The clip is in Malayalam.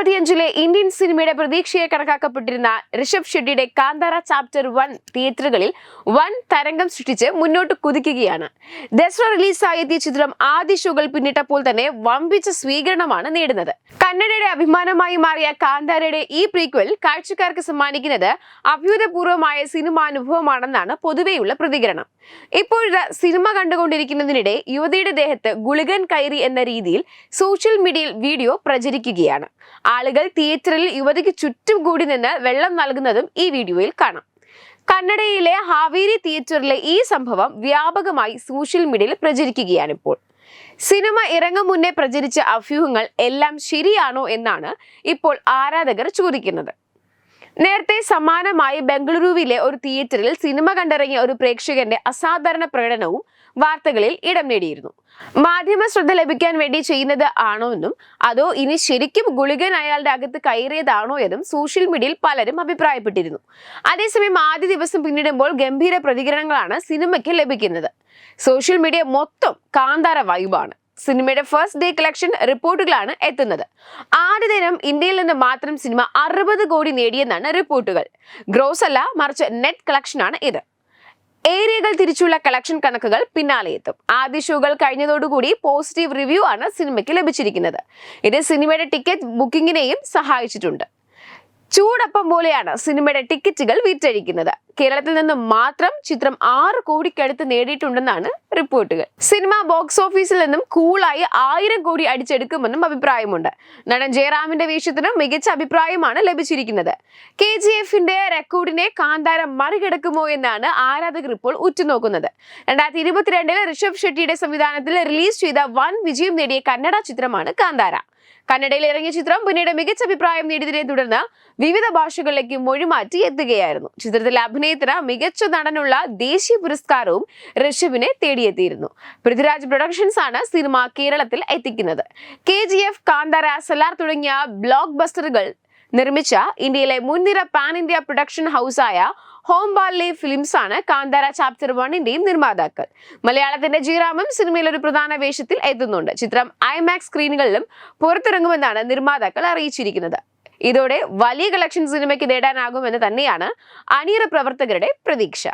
അഞ്ചിലെ ഇന്ത്യൻ സിനിമയുടെ പ്രതീക്ഷയെ കണക്കാക്കപ്പെട്ടിരുന്ന ഋഷഭ് ഷെട്ടിയുടെ കാന്താര ചാപ്റ്റർ വൺ തിയേറ്ററുകളിൽ വൻ തരംഗം സൃഷ്ടിച്ച് മുന്നോട്ട് കുതിക്കുകയാണ്. ദസറ റിലീസായി എത്തിയ ചിത്രം ആദ്യ ഷോകൾ പിന്നിട്ടപ്പോൾ തന്നെ വമ്പിച്ച സ്വീകരണമാണ് നേടുന്നത്. കന്നഡയുടെ അഭിമാനമായി മാറിയ കാന്താരയുടെ ഈ പ്രീക്വൽ കാഴ്ചക്കാർക്ക് സമ്മാനിക്കുന്നത് അഭ്യുതപൂർവമായ സിനിമാനുഭവമാണെന്നാണ് പൊതുവെയുള്ള പ്രതികരണം. ഇപ്പോഴത്തെ സിനിമ കണ്ടുകൊണ്ടിരിക്കുന്നതിനിടെ യുവതിയുടെ ദേഹത്ത് ഗുളികൻ കയറി എന്ന രീതിയിൽ സോഷ്യൽ മീഡിയയിൽ വീഡിയോ പ്രചരിക്കുകയാണ്. ആളുകൾ തിയേറ്ററിൽ യുവതിക്ക് ചുറ്റും കൂടി നിന്ന് വെള്ളം നൽകുന്നതും ഈ വീഡിയോയിൽ കാണാം. കന്നഡയിലെ ഹാവേരി തിയേറ്ററിലെ ഈ സംഭവം വ്യാപകമായി സോഷ്യൽ മീഡിയയിൽ പ്രചരിക്കുകയാണ് ഇപ്പോൾ. സിനിമ ഇറങ്ങും മുന്നേ പ്രചരിച്ച അഭ്യൂഹങ്ങൾ എല്ലാം ശരിയാണോ എന്നാണ് ഇപ്പോൾ ആരാധകർ ചോദിക്കുന്നത്. നേരത്തെ സമാനമായി ബംഗളൂരുവിലെ ഒരു തിയേറ്ററിൽ സിനിമ കണ്ടിറങ്ങിയ ഒരു പ്രേക്ഷകന്റെ അസാധാരണ പ്രകടനവും വാർത്തകളിൽ ഇടം നേടിയിരുന്നു. മാധ്യമ ശ്രദ്ധ ലഭിക്കാൻ വേണ്ടി ചെയ്യുന്നത് ആണോ എന്നും അതോ ഇനി ശരിക്കും ഗുളികൻ അയാളുടെ അകത്ത് കയറിയതാണോ എന്നും സോഷ്യൽ മീഡിയയിൽ പലരും അഭിപ്രായപ്പെട്ടിരുന്നു. അതേസമയം ആദ്യ ദിവസം പിന്നിടുമ്പോൾ ഗംഭീര പ്രതികരണങ്ങളാണ് സിനിമയ്ക്ക് ലഭിക്കുന്നത്. സോഷ്യൽ മീഡിയ മൊത്തം കാന്താര വൈബാണ് സിനിമയുടെ ഫസ്റ്റ് ഡേ കളക്ഷൻ റിപ്പോർട്ടുകളാണ് എത്തുന്നത്. ആദ്യ ദിനം ഇന്ത്യയിൽ നിന്ന് മാത്രം സിനിമ അറുപത് കോടി നേടിയെന്നാണ് റിപ്പോർട്ടുകൾ. ഗ്രോസ് അല്ല മറിച്ച് നെറ്റ് കളക്ഷനാണ് ഇത്. ഏരിയകൾ തിരിച്ചുള്ള കളക്ഷൻ കണക്കുകൾ പിന്നാലെ എത്തും. ആദ്യ ഷോകൾ കഴിഞ്ഞതോടുകൂടി പോസിറ്റീവ് റിവ്യൂ ആണ് സിനിമയ്ക്ക് ലഭിച്ചിരിക്കുന്നത്. ഇത് സിനിമയുടെ ടിക്കറ്റ് ബുക്കിങ്ങിനെയും സഹായിച്ചിട്ടുണ്ട്. ചൂടപ്പം പോലെയാണ് സിനിമയുടെ ടിക്കറ്റുകൾ വിറ്റഴിക്കുന്നത്. കേരളത്തിൽ നിന്ന് മാത്രം ചിത്രം ആറ് കോടിക്കടുത്ത് നേടിയിട്ടുണ്ടെന്നാണ് റിപ്പോർട്ടുകൾ. സിനിമ ബോക്സ് ഓഫീസിൽ നിന്നും കൂളായി ആയിരം കോടി അടിച്ചെടുക്കുമെന്നും അഭിപ്രായമുണ്ട്. നടൻ ജയറാമിന്റെ വേഷത്തിന് മികച്ച അഭിപ്രായമാണ് ലഭിച്ചിരിക്കുന്നത്. കെ ജി എഫിന്റെ റെക്കോർഡിനെ കാന്താരം മറികടക്കുമോ എന്നാണ് ആരാധകർ ഇപ്പോൾ ഉറ്റുനോക്കുന്നത്. രണ്ടായിരത്തി ഇരുപത്തിരണ്ടിൽ ഋഷഭ് ഷെട്ടിയുടെ സംവിധാനത്തിൽ റിലീസ് ചെയ്ത വൻ വിജയം നേടിയ കന്നഡ ചിത്രമാണ് കാന്താര. കന്നഡയിൽ ഇറങ്ങിയ ചിത്രം പിന്നീട് മികച്ച അഭിപ്രായം നേടിയതിനെ തുടർന്ന് വിവിധ ഭാഷകളിലേക്ക് മൊഴിമാറ്റി എത്തുകയായിരുന്നു. ചിത്രത്തിൽ ചിത്രത്തിലെ അഭിനയത്തിന് മികച്ച നടനുള്ള ദേശീയ പുരസ്കാരവും ഋഷഭിനെ തേടിയെത്തിയിരുന്നു. പൃഥ്വിരാജ് പ്രൊഡക്ഷൻസ് ആണ് സിനിമ കേരളത്തിൽ എത്തിക്കുന്നത്. K G F Kantara Salaar തുടങ്ങിയ ബ്ലോക്ക് ബസ്റ്ററുകൾ നിർമ്മിച്ച ഇന്ത്യയിലെ മുൻനിര പാൻ ഇന്ത്യ പ്രൊഡക്ഷൻ ഹൗസായ ഹോം ബാലെ ഫിലിംസ് ആണ് കാന്താര ചാപ്റ്റർ വണ്ണിന്റെയും നിർമ്മാതാക്കൾ. മലയാളത്തിന്റെ ജീറാമും സിനിമയിൽ ഒരു പ്രധാന വേഷത്തിൽ എത്തുന്നുണ്ട്. ചിത്രം ഐമാക്സ് സ്ക്രീനുകളിലും പുറത്തിറങ്ങുമെന്നാണ് നിർമ്മാതാക്കൾ അറിയിച്ചിരിക്കുന്നത്. ഇതോടെ വലിയ കളക്ഷൻ സിനിമയ്ക്ക് നേടാനാകുമെന്ന് തന്നെയാണ് അണിയറ പ്രവർത്തകരുടെ പ്രതീക്ഷ.